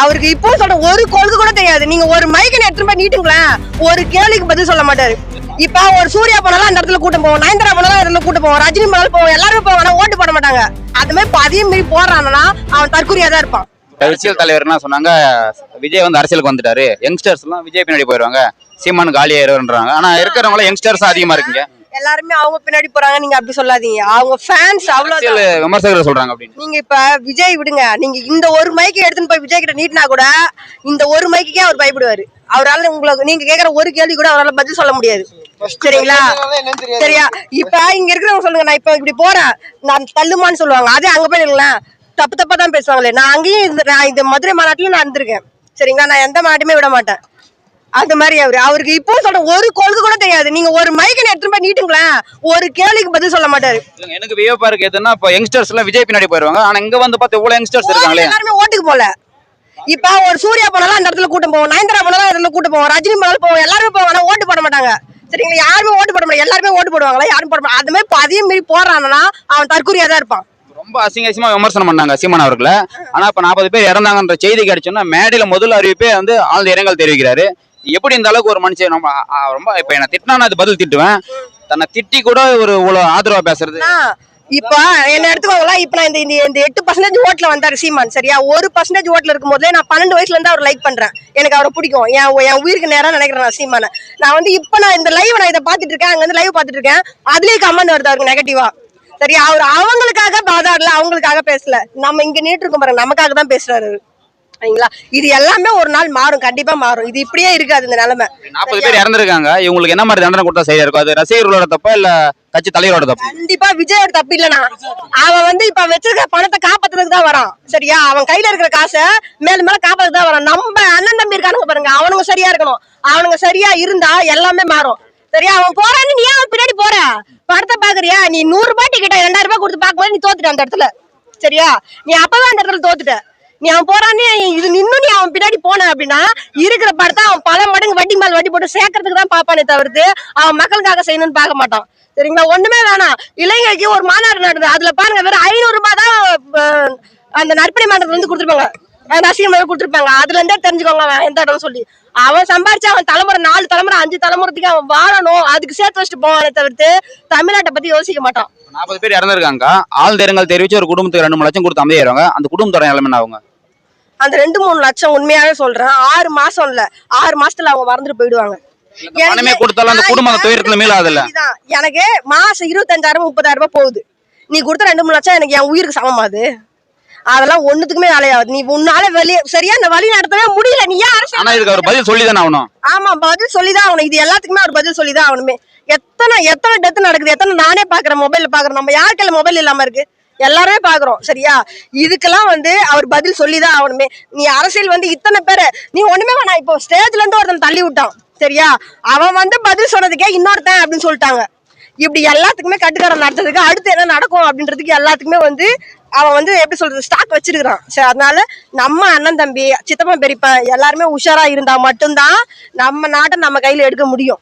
அவரு அவருக்கு இப்போ சொல்ற ஒரு கொள்கை கூட தெரியாது. நீங்க ஒரு மைக்கை எடுத்துட்டு போய் நீட்டுங்களேன். ஒரு கேள்விக்கு பதில் சொல்ல மாட்டாரு. இப்ப ஒரு சூர்யா போனாலும் அந்த இடத்துல கூட்டம் போவோம். நயன்தரா போனாலும் அந்த இடத்துல கூட்டம் போவோம். ரஜினி போனாலும் போவோம். எல்லாருமே போவாங்க. ஓட்டு போட மாட்டாங்க. அது மாதிரி அதையும் மீறி போடுறாங்கன்னா அவன் தற்கொலையா தான் இருப்பான். அரசியல் தலைவர் என்ன சொன்னாங்க? விஜய் வந்து அரசியலுக்கு வந்துட்டாரு. யங்ஸ்டர்ஸ் எல்லாம் விஜய் பின்னாடி போயிருவாங்க. சீமான் காலி ஆயிருன்றாங்க ஆனா இருக்கிறவங்க யங்ஸ்டர்ஸ் அதிகமா இருக்குங்க. எல்லாருமே அவங்க பின்னாடி போறாங்க நீங்க அப்படி சொல்லாதீங்க. அவங்க ஃபேன்ஸ் அவ்வளவு விமர்சகர்கள் சொல்றாங்க அப்படின்னு. நீங்க இப்ப விஜய் விடுங்க. நீங்க இந்த ஒரு மைக்கை எடுத்துன்னு போய் விஜய் கிட்ட நீட்டினா கூட இந்த ஒரு மைக்குக்கே அவர் பயப்படுவாரு. அவரால உங்களுக்கு நீங்க கேக்குற ஒரு கேள்வி கூட அவரால பதில் சொல்ல முடியாது. சரிங்களா? சரியா? இப்ப இங்க இருக்கிறவங்க சொல்லுங்க. நான் இப்ப இப்படி போறேன். நான் தள்ளுமான்னு சொல்லுவாங்க. அதே அங்க போய் நில்லுங்களேன். தப்பு தப்பா தான் பேசுவாங்களே. நான் அங்கேயும் இந்த நான் இந்த மதுரை மாநாட்டுல நான் இருந்திருக்கேன். சரிங்களா? நான் எந்த மாநாட்டுமே விட மாட்டேன். அந்த மாதிரி அவரு. அவருக்கு இப்போ சொல்ற ஒரு கொள்கை கூட தெரியாது. நீங்க ஒரு மைக்கை எடுத்துட்டு போய் நீட்டுங்களேன். ஒரு கேள்விக்கு பதில் சொல்ல மாட்டாரு. எனக்கு வியப்பா இருக்கு எதுன்னா இப்போ யங்ஸ்டர்ஸ் எல்லாம் விஜய் பின்னாடி போயிருவாங்க. ஆனா இங்க வந்து பார்த்து இவ்வளவு யங்ஸ்டர்ஸ் இருக்காங்களே. எல்லாருமே ஓட்டுக்கு போல. இப்ப ஒரு சூர்யா போனாலும் அந்த இடத்துல கூட்டம் போவோம். நயன்தாரா போனாலும் அந்த இடத்துல கூட்டம் போவோம். ரஜினி போனாலும் போவோம். எல்லாருமே ஆனா ஓட்டு போட மாட்டாங்க. சரிங்களா? யாருமே ஓட்டு போட மாட்டாங்க எல்லாருமே ஓட்டு போடுவாங்களா? யாரும் போட மாட்டாங்க அது இப்ப அதையும் மீறி போடுறான்னா அவன் தற்கொலையா தான் இருப்பான். ரொம்ப அசிங்க அசிங்கமா விமர்சனம் பண்ணாங்க சீமான் அவர்களை. ஆனா இப்ப நாற்பது பேர் இறந்தாங்கன்ற செய்தி கிடைச்சோன்னா மேடையில முதல் அறிவிப்பே வந்து ஆழ்ந்த இரங்கல் தெரிவிக்கிறாரு. எப்படி இந்த அளவுக்கு ஒரு மனுஷன் நம்ம ரொம்ப இப்ப என்ன திட்டினா நான் அது பதில் திட்டுவேன். தன்னை திட்டி கூட ஒரு இவ்வளவு ஆதரவா பேசுறது. இப்ப என்ன எடுத்துக்கோங்களா இப்ப நான் இந்த இந்த- எட்டு பர்சன்டேஜ் ஓட்ல வந்தாரு சீமான் சரியா? ஒரு பர்சன்டேஜ் ஓட்ல இருக்கும் போதே நான் பன்னெண்டு வயசுல இருந்து அவர் லைக் பண்றேன். எனக்கு அவரை பிடிக்கும். என் என் உயிருக்கு நேரா நினைக்கிறேன் நான் சீமான. நான் வந்து இப்ப நான் இந்த லைவ் நான் இதை பாத்துட்டு இருக்கேன் அங்க வந்து லைவ் பாத்துட்டு இருக்கேன். அதுலயே கமெண்ட் வருது அவருக்கு நெகட்டிவா சரியா? அவர் அவங்களுக்காக பாதாடல அவங்களுக்காக பேசல. நம்ம இங்க நீட்டு இருக்கோம் பாருங்க நமக்காக தான் பேசுறாரு சரிங்களா இது எல்லாமே ஒரு நாள் மாறும். கண்டிப்பா மாறும். இது இப்படியே இருக்காது இந்த நிலைமை. நாற்பது பேர் இறந்திருக்காங்க. இவங்களுக்கு என்ன மாதிரி தண்டனை கொடுத்தா சரியா இருக்கும்? அது ரசிகர்களோட தப்பா இல்ல கட்சி தலைவரோட தப்பு? கண்டிப்பா விஜயோட தப்பு இல்லனா அவன் வந்து இப்ப வச்சிருக்க பணத்தை காப்பாத்துறதுக்கு தான் வரான். சரியா? அவன் கையில இருக்கிற காசை மேலும் மேல காப்பாத்துக்கு தான் வரான். நம்ம அண்ணன் தம்பி இருக்கானுங்க பாருங்க. அவனுங்க சரியா இருக்கணும். அவனுங்க சரியா இருந்தா எல்லாமே மாறும். சரியா? அவன் போறான்னு நீ அவன் பின்னாடி போற? படத்தை பாக்குறியா? நீ நூறு ரூபாய் டிக்கெட் ரெண்டாயிரம் ரூபாய் கொடுத்து பார்க்கும்போது நீ தோத்துட்ட அந்த இடத்துல. சரியா? நீ அப்பவே அந்த இடத்துல தோத்துட்ட. நீ அவன் போறானே இது இன்னும் நீ அவன் பின்னாடி போன அப்படின்னா இருக்கிற படத்தை அவன் பல மடங்கு வட்டி மேல் வட்டி போட்டு சேர்க்கறதுக்கு தான் பாப்பானே தவிர்த்து அவன் மக்களுக்காக செய்யணும்னு பார்க்க மாட்டான். சரிங்களா? ஒண்ணுமே வேணாம். இளைஞருக்கு ஒரு மாநாடு நடந்தது. அதுல பாருங்க வெறும் ஐநூறு ரூபாய் தான் அந்த நற்பணி மன்றத்துல இருந்து கொடுத்துருப்பாங்க. ரசிகமாக கொடுத்துருப்பாங்க. அதுல இருந்தே தெரிஞ்சுக்கோங்க அவன் எந்த இடம் சொல்லி. அவன் சம்பாரிச்சு அவன் தலைமுறை நாலு தலைமுறை அஞ்சு தலைமுறைக்கு அவன் வாழணும். அதுக்கு சேர்த்து வச்சுட்டு போவானே தவிர்த்து தமிழ்நாட்டை பத்தி யோசிக்க மாட்டான். நாற்பது பேர் இறந்துருக்காங்க ஆழ்ந்த இரங்கல் தெரிவிச்சு ஒரு குடும்பத்துக்கு ரெண்டு மூணு லட்சம் கொடுத்து அமைதியாயிருவாங்க. அந்த குடும்பத்தோட நிலைமை அவங்க அந்த ரெண்டு மூணு லட்சம் உண்மையாவே சொல்றேன். ஆறு மாசம் இல்ல. ஆறு மாசத்துல அவங்க மறந்துட்டு போயிடுவாங்க. எனக்கு மாசம் இருபத்தஞ்சாயிரம் முப்பதாயிரம் ரூபாய் போகுது. நீ கொடுத்த ரெண்டு மூணு லட்சம் எனக்கு என் உயிருக்கு சமமாது அதெல்லாம் ஒண்ணுத்துக்குமே வேலையாகுது. நீ உன்னால வெளியே சரியா இந்த வழி நடத்தவே முடியல. நீ ஏன் அரசியல் ஆனா இதுக்கு அவர் பதில் சொல்லி தானே ஆகணும். ஆமா பதில் சொல்லிதான் ஆகணும். இது எல்லாத்துக்குமே அவர் பதில் சொல்லிதான் ஆகணுமே. எத்தனை எத்தனை டெத் நடக்குது? எத்தனை நானே பாக்குறேன் மொபைல்ல பாக்குறேன். நம்ம யார் கையில மொபைல் இல்லாம இருக்கு? எல்லாருமே பாக்குறோம் சரியா? இதுக்கெல்லாம் வந்து அவர் பதில் சொல்லிதான் ஆகணுமே. நீ அரசியல் வந்து இத்தனை பேரு நீ ஒண்ணுமே வேணாம். இப்போ ஸ்டேஜ்ல இருந்து ஒருத்தன் தள்ளி விட்டான் சரியா? அவன் வந்து பதில் சொன்னதுக்கே இன்னொருத்தன் அப்படின்னு சொல்லிட்டாங்க. இப்படி எல்லாத்துக்குமே கட்டுக்காரம் நடத்துறதுக்கு அடுத்து என்ன நடக்கும் அப்படின்றதுக்கு எல்லாத்துக்குமே வந்து அவன் வந்து எப்படி சொல்றது ஸ்டாக் வச்சிருக்கிறான். சரி அதனால நம்ம அண்ணன் தம்பி சித்தப்பன் பெரியப்பன் எல்லாருமே உஷாரா இருந்தா மட்டும்தான் நம்ம நாட்டை நம்ம கையில எடுக்க முடியும்.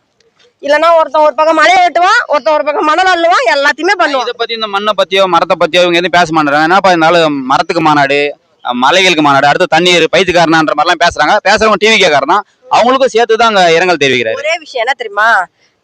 இல்லைன்னா ஒருத்தன் ஒரு பக்கம் மலையை வெட்டுவான் ஒருத்தன் ஒரு பக்கம் மணல் அள்ளுவான் எல்லாத்தையுமே பண்ணுவான். இதை பத்தி இந்த மண்ணை பத்தியோ மரத்தை பத்தியோ இவங்க எதுவும் பேச மாட்டாங்க. என்னப்பா இருந்தாலும் மரத்துக்கு மாநாடு மலைகளுக்கு மாநாடு அடுத்து தண்ணீர் பைத்துக்காரனான்ற மாதிரிலாம் பேசுறாங்க. பேசுறவங்க டிவி கேட்கறனா அவங்களுக்கும் சேர்த்து தான் அங்க இரங்கல் தெரிவிக்கிறாரு. ஒரே விஷயம் என்ன தெரியுமா?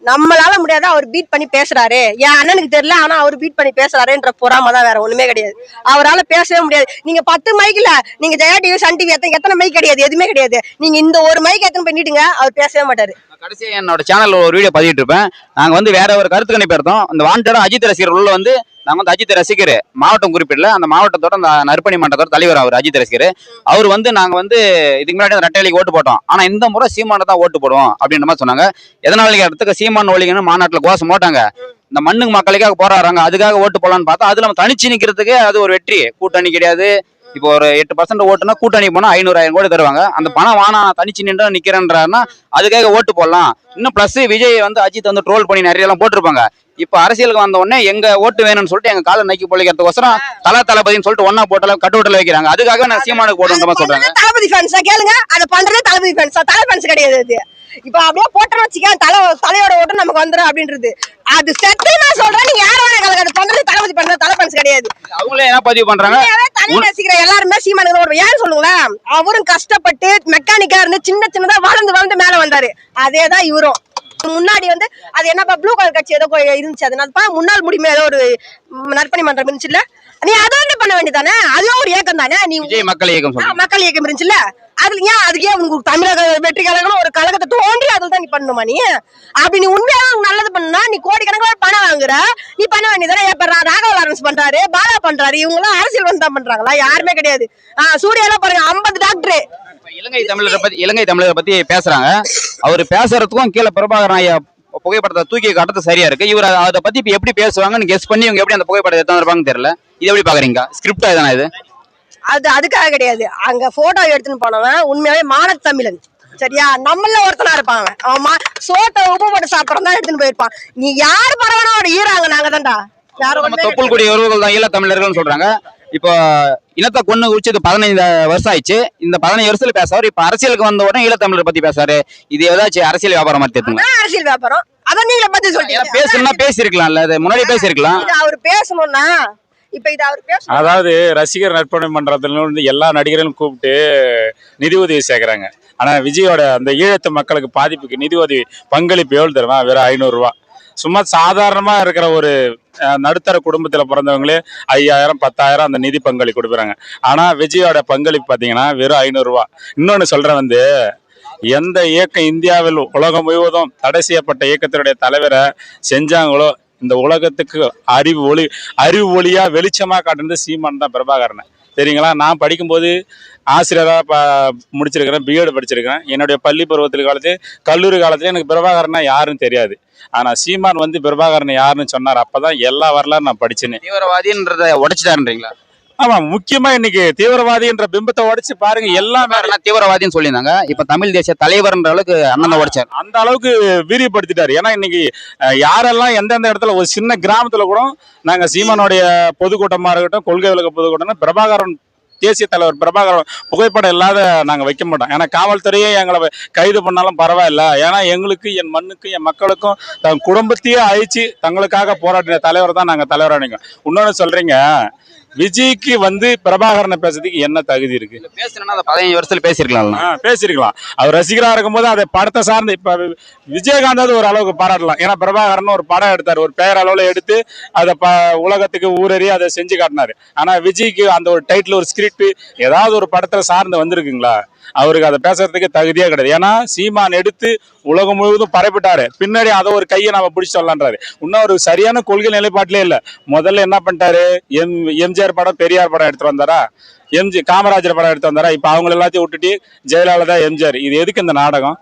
நம்மளால முடியாத அவர் பீட் பண்ணி பேசுறாரு. என் அண்ணனுக்கு தெரியல ஆனா அவர் பீட் பண்ணி பேசுறாருன்ற பொறாம தான் வேற ஒண்ணுமே கிடையாது. அவரால பேசவே முடியாது. நீங்க பத்து மைக்ல நீங்க ஜெயா டிவி சன் டிவி எத்தனை எத்தனை மைக் கிடையாது? எதுவுமே கிடையாது. நீங்க இந்த ஒரு மைக் எத்தனை பண்ணிட்டுங்க அவர் பேசவே மாட்டாரு. கடைசியாக என்னோட சேனலில் ஒரு வீடியோ பதிவிட்டு இருப்பேன் நாங்கள் வந்து வேற ஒரு கருத்து கணிப்பு இருந்தோம் இந்த வாண்டடா அஜித் ரசிகர் உள்ள வந்து நாங்கள் வந்து அஜித் ரசிகர். மாவட்டம் குறிப்பிடல. அந்த மாவட்டத்தோட அந்த நற்பணி மன்றத்தோட தலைவர் அவர் அஜித் ரசிகர். அவர் வந்து நாங்கள் வந்து இதுக்கு முன்னாடி அந்த ரெட்டையிலைக்கு ஓட்டு போட்டோம். ஆனால் இந்த முறை சீமானை தான் ஓட்டு போடுவோம் அப்படின்ற மாதிரி சொன்னாங்க. எதனால இடத்துக்கு சீமான் ஒழிங்கன்னு மாநாட்டில் கோஷம் போட்டாங்க. இந்த மண்ணுக்கு மக்களுக்காக போராடுறாங்க அதுக்காக ஓட்டு போடலான்னு பார்த்தா அது நம்ம தனிச்சு நிற்கிறதுக்கு அது ஒரு வெற்றி. கூட்டணி கிடையாது. இப்போ ஒரு எட்டு பர்சன்ட் ஓட்டுனா கூட்டணி போனால் ஐநூறாயிரம் கோடி தருவாங்க. அந்த பணம் வானா தனிச்சு நின்று நிற்கிறேன்றாருன்னா அதுக்காக ஓட்டு போடலாம். இன்னும் ப்ளஸ் விஜய் வந்து அஜித் வந்து ட்ரோல் பண்ணி நிறைய எல்லாம் போட்டிருப்பாங்க. இப்போ அரசியலுக்கு வந்த உடனே எங்க ஓட்டு வேணும்னு சொல்லிட்டு எங்க காலை நக்கி பொழிக்கிறதுக்கோசரம் தலா தளபதினு சொல்லிட்டு ஒன்னா போட்டால கட்டுவட்டில் வைக்கிறாங்க. அதுக்காக நான் சீமானுக்கு போடுன்ற மாதிரி சொல்றாங்க. தளபதி ஃபேன்ஸா கேளுங்க. அதை பண்றது தளபதி ஃபேன்ஸா தலை ஃபேன்ஸ் கிடையாது இப்ப அப்படியே போட்டோம்னு வச்சுக்க தலை தலையோட ஓட்டம் நமக்கு வந்துடும் அப்படின்றது. அது செத்து நான் சொல்றேன் நீங்க யார வேணா கலக்காது தொண்டை தளபதி பண்ற தலை பண்ஸ் கிடையாது. அவங்களே என்ன பதிவு பண்றாங்க? தனி ரசிக்கிற எல்லாருமே சீமானுக்கு ஓடுவோம். ஏன்னு சொல்லுங்களேன் அவரும் கஷ்டப்பட்டு மெக்கானிக்கா இருந்து சின்ன சின்னதா வளர்ந்து வளர்ந்து மேல வந்தாரு. அதேதான் இவரும். முன்னாடி வந்து அது என்னப்பா ப்ளூ கலர் கட்சி ஏதோ இருந்துச்சு. அது என்னப்பா முன்னாள் முடிமை ஏதோ ஒரு நற்பணி மன்றம் இருந்துச்சுல்ல? நீ அதை வந்து பண்ண வேண்டியதானே? அதுவும் ஒரு ஏக்கம் தானே? நீ மக்கள் இயக்கம் மக்கள் இயக்கம் இருந்துச்சுல்ல? அதுல ஏன் அதுக்கு உங்களுக்கு தமிழக வெற்றி கழகம் ஒரு கழகத்தை தோன்றி அதில் தான் நீ பண்ணணுமா நீ? அப்படி நீ உண்மையா உனக்கு நல்லது பண்ணா நீ கோடிக்கணக்கில் பணம் வாங்குற. நீ பண்ண வேண்டியதானே? இப்ப ராகவ லாரன்ஸ் பண்றாரு பாலா பண்றாரு. இவங்க எல்லாம் அரசியல் வந்து தான் பண்றாங்களா? யாருமே கிடையாது. சூர்யாலாம் பாருங்க ஐம்பது டாக்டர். இலங்கை தமிழரை பத்தி இலங்கை தமிழரை பத்தி பேசுறாங்க. அவர் பேசுறதுக்கும் கீழே பிரபாகரன் ஐயா புகைப்படத்தை தூக்கி காட்டுறது சரியா இருக்கு. இவர் அதை பத்தி இப்ப எப்படி பேசுவாங்கன்னு கெஸ் பண்ணி இவங்க எப்படி அந்த புகைப்படத்தை எடுத்து தெரியல. இது எப்படி பாக்குறீங்க? ஸ்கிரிப்டா தானே இது? அது அதுக்காக கிடையாது. அங்க போட்டோ எடுத்துன்னு போனவன் உண்மையாவே மானத் தமிழன். சரியா? நம்மள ஒருத்தனா இருப்பான். அவன். அவன் மா- சோத்தை உப்பு போட்டு சாப்பிட்றோம் தான் எடுத்துன்னு போயிருப்பான். நீ யார் அவட ஈராங்க நாங்க தான்டா யாரும் தொப்புள் கொடி உறவுகள் தான் ஈழ தமிழர்கள்னு சொல்றாங்க. இப்போ இனத்தை கொண்டு குடிச்சது பதினைந்து வருஷம் ஆயிடுச்சு இந்த பதினஞ்சு வருஷத்துல பேசுவார் இப்ப அரசியலுக்கு வந்த உடனே ஈழத்தமிழர் பத்தி பேசுறாரு. இது ஏதாச்சும் அரசியல் வியாபாரம் மாதிரி அரசியல் வியாபாரம். அதான் நீங்கள பத்தி சொல்லிட்டீங்க. பேசணும்னா பேசியிருக்கலாம்ல. அது முன்னாடி பேசியிருக்கலாம். இது அவர் பேசணும்னா இப்ப இது அவர் பேசணும். அதாவது ரசிகர் நற்பணி மன்றத்துல இருந்து எல்லா நடிகர்களும் கூப்பிட்டு நிதி உதவி சேர்க்குறாங்க. ஆனா விஜயோட அந்த ஈழத்து மக்களுக்கு பாதிப்புக்கு நிதி உதவி பங்களிப்பு எவ்வளவு தருமா வெறும் ஐநூறுரூவா சும்மா சாதாரணமாக இருக்கிற ஒரு நடுத்தர குடும்பத்தில் பிறந்தவங்களே ஐயாயிரம் பத்தாயிரம் அந்த நிதி பங்களிப்பு கொடுக்குறாங்க. ஆனால் விஜயோட பங்களிப்பு பார்த்தீங்கன்னா வெறும் ஐநூறுரூவா இன்னொன்று சொல்கிறேன் வந்து எந்த இயக்கம் இந்தியாவில் உலகம் முழுவதும் தடை செய்யப்பட்ட இயக்கத்தினுடைய தலைவரை செஞ்சாங்களோ இந்த உலகத்துக்கு அறிவு ஒளி அறிவு ஒளியாக வெளிச்சமாக காட்டுறது சீமான் தான் பிரபாகரனை. சரிங்களா நான் படிக்கும்போது ஆசிரியராக ப முடிச்சிருக்கிறேன் பிஎட் படிச்சிருக்கிறேன். என்னுடைய பள்ளி பருவத்தில் காலத்து கல்லூரி காலத்துல எனக்கு பிரபாகரனா யாருன்னு தெரியாது. ஆனால் சீமான் வந்து பிரபாகரன் யாருன்னு சொன்னார். அப்பதான் எல்லா வரலாறு நான் படிச்சேனே. தீவிரவாதின்றதை உடைச்சிட்டாருன்றீங்களா? ஆமா முக்கியமா இன்னைக்கு தீவிரவாதின்ற பிம்பத்தை உடைச்சு பாருங்க எல்லாமே தீவிரவாதின்னு சொல்லியிருந்தாங்க. இப்ப தமிழ் தேசிய தலைவர்ன்ற அளவுக்கு அண்ணன் உடைச்சார். அந்த அளவுக்கு வீரியப்படுத்திட்டாரு. ஏன்னா இன்னைக்கு யாரெல்லாம் எந்தெந்த இடத்துல ஒரு சின்ன கிராமத்துல கூட நாங்க சீமானுடைய பொதுக்கூட்டமா இருக்கட்டும் கொள்கை விளக்க பொதுக்கூட்டம்னா பிரபாகரன் தேசிய தலைவர் பிரபாகரன் புகைப்படம் இல்லாத நாங்க வைக்க மாட்டோம். ஏன்னா காவல்துறையே எங்களை கைது பண்ணாலும் பரவாயில்ல. ஏன்னா எங்களுக்கு என் மண்ணுக்கும் என் மக்களுக்கும் தன் குடும்பத்தையே அழிச்சு தங்களுக்காக போராடின தலைவர் தான் நாங்க தலைவராக நினைக்கிறோம். இன்னொன்னு சொல்றீங்க விஜய்க்கு வந்து பிரபாகரனை பேசுறதுக்கு என்ன தகுதி இருக்கு? பேசணும்னா அந்த பதினஞ்சு வருஷத்துல பேசியிருக்கலாம் ஆ, பேசியிருக்கலாம் அவர் ரசிகரா இருக்கும்போது அதை படத்தை சார்ந்து இப்ப விஜயகாந்த் ஒரு அளவுக்கு பாராட்டலாம். ஏன்னா பிரபாகரன் ஒரு படம் எடுத்தார். ஒரு பெயர் அளவுல எடுத்து அதை ப உலகத்துக்கு ஊரறி அதை செஞ்சு காட்டினாரு. ஆனா விஜய்க்கு அந்த ஒரு டைட்டில் ஒரு ஸ்கிரிப்ட் ஏதாவது ஒரு படத்துல சார்ந்து வந்திருக்குங்களா? அவருக்கு அதை பேசுறதுக்கு தகுதியே கிடையாது. ஏன்னா சீமான் எடுத்து உலகம் முழுவதும் பரப்பிட்டாரு. பின்னாடி அதை ஒரு கையை நம்ம பிடிச்சி சொல்லலான்றாரு. இன்னும் ஒரு சரியான கொள்கை நிலைப்பாட்டிலே இல்லை. முதல்ல என்ன பண்ணிட்டாரு? எம் எம்ஜிஆர் படம் பெரியார் படம் எடுத்துட்டு வந்தாரா? எம்ஜி காமராஜர் படம் எடுத்து வந்தாரா? இப்போ அவங்க எல்லாத்தையும் விட்டுட்டு ஜெயலலிதா எம்ஜிஆர். இது எதுக்கு இந்த நாடகம்?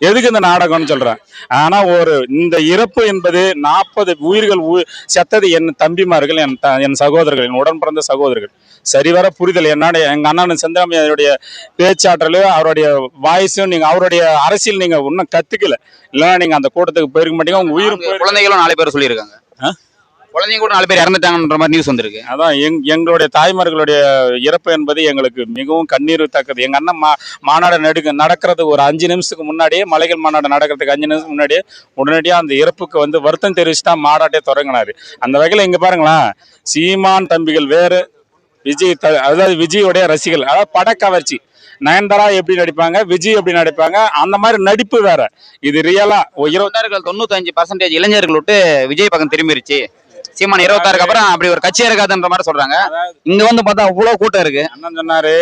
எதுக்கு இந்த நாடகம்னு சொல்றேன். ஆனா ஒரு இந்த இறப்பு என்பது நாற்பது உயிர்கள் உ- செத்தது என் தம்பிமார்கள் என் த- என் சகோதரர்கள் என் உடன் பிறந்த சகோதரர்கள். சரிவர புரிதல். என்னோட எங்க அண்ணன் செந்தராமையோடைய பேச்சாற்றலும் அவருடைய வாய்ஸும் நீங்க அவருடைய அரசியல் நீங்க இன்னும் கத்துக்கல. இல்லைன்னா நீங்க அந்த கூட்டத்துக்கு போயிருக்க மாட்டீங்க. உங்க உயிர் குழந்தைகளும் நாலு பேர் சொல்லியிருக்காங்க? குழந்தைங்க கூட நாலு பேர் இறந்துட்டாங்கன்ற மாதிரி நியூஸ் வந்திருக்கு. அதான் எங் எங்களுடைய தாய்மார்களுடைய இறப்பு என்பது எங்களுக்கு மிகவும் கண்ணீர் தக்கது. எங்க அண்ணன் மா மாநாடு நடுக்க நடக்கிறது ஒரு அஞ்சு நிமிஷத்துக்கு முன்னாடியே மலைகள் மாநாடு நடக்கிறதுக்கு அஞ்சு நிமிஷம் முன்னாடியே உடனடியாக அந்த இறப்புக்கு வந்து வருத்தம் தெரிவிச்சு தான் மாநாட்டே தொடங்கினாரு. அந்த வகையில் இங்க பாருங்களேன் சீமான் தம்பிகள் வேறு விஜய் அதாவது விஜயோடைய ரசிகர்கள் அதாவது படக்கவர்ச்சி நயன்தாரா எப்படி நடிப்பாங்க விஜய் எப்படி நடிப்பாங்க அந்த மாதிரி நடிப்பு வேற. இது ரியலா இருபது தொண்ணூறுகள் தொண்ணூத்தஞ்சு பர்சன்டேஜ் இளைஞர்கள் விட்டு விஜய் பக்கம் திரும்பிருச்சு. சீமான் இருபத்தாறுக்கு அப்புறம் அப்படி ஒரு கட்சியே இருக்காதுன்ற மாதிரி சொல்றாங்க. இங்க வந்து பார்த்தா அவ்வளவு கூட்டம் இருக்கு. அண்ணன் சொன்னாரு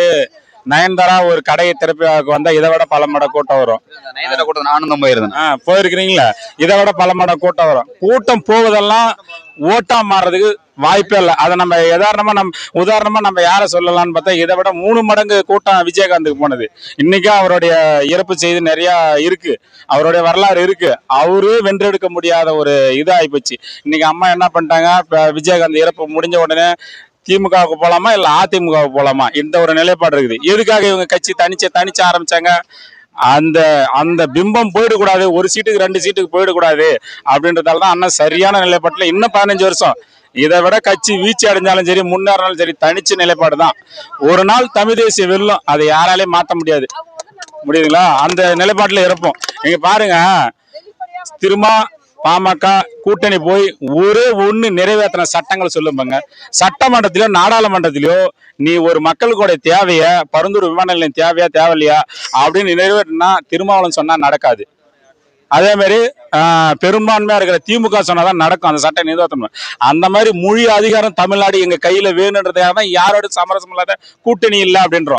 நயன்தாரா ஒரு கடையை திறப்பி வந்தா இதை விட பல மட கூட்டம் வரும். நயன்தாரா கூட்டம் நானும் தான் போயிருந்தேன். போயிருக்கிறீங்களா? இதை விட பல மடம் கூட்டம் வரும். கூட்டம் போவதெல்லாம் ஓட்டா மாறுறதுக்கு வாய்ப்பே இல்லை. அதை நம்ம யதாரணமா நம்ம உதாரணமா நம்ம யாரை சொல்லலாம்னு பார்த்தா இதை விட மூணு மடங்கு கூட்டம் விஜயகாந்துக்கு போனது. இன்னைக்கு அவருடைய இறப்பு செய்தி நிறைய இருக்கு. அவருடைய வரலாறு இருக்கு. அவரு வென்றெடுக்க முடியாத ஒரு இது ஆயிப்போச்சு இன்னைக்கு அம்மா என்ன பண்ணிட்டாங்க? விஜயகாந்த் இறப்பு முடிஞ்ச உடனே திமுகவுக்கு போகலாமா இல்லை அதிமுகவுக்கு போகலாமா இந்த ஒரு நிலைப்பாடு இருக்குது. எதுக்காக இவங்க கட்சி தனிச்சு தனிச்சு ஆரம்பிச்சாங்க? அந்த அந்த பிம்பம் போயிடக்கூடாது. ஒரு சீட்டுக்கு ரெண்டு சீட்டுக்கு போயிடக்கூடாது அப்படின்றதால தான் அண்ணன் சரியான நிலைப்பாட்டில் இன்னும் பதினஞ்சு வருஷம். இதை விட கட்சி வீழ்ச்சி அடைஞ்சாலும் சரி முன்னேறினாலும் சரி தனிச்சு நிலைப்பாடு தான். ஒரு நாள் தமிழ் தேசிய வெல்லும். அதை யாராலையும் மாற்ற முடியாது. முடியுதுங்களா அந்த நிலைப்பாட்டில் இருப்போம். நீங்கள் பாருங்க. திரும்ப பாமக கூட்டணி போய் ஒரே ஒன்று நிறைவேற்றின சட்டங்கள் சொல்லுங்க சட்டமன்றத்திலோ நாடாளுமன்றத்திலயோ நீ ஒரு மக்களுக்குடைய தேவைய பருந்தூர் விமான நிலையம் தேவையா தேவையில்லையா அப்படின்னு நிறைவேற்றினா திருமாவளம் சொன்னால் நடக்காது. அதே மாதிரி பெரும்பான்மையா இருக்கிற திமுக சொன்னாதான் நடக்கும். அந்த சட்ட நிறைவேற்றணும் அந்த மாதிரி மொழி அதிகாரம் தமிழ்நாடு எங்க கையில வேணுன்றதுக்காக தான் யாரோட சமரசம் இல்லாத கூட்டணி இல்லை அப்படின்றோம்.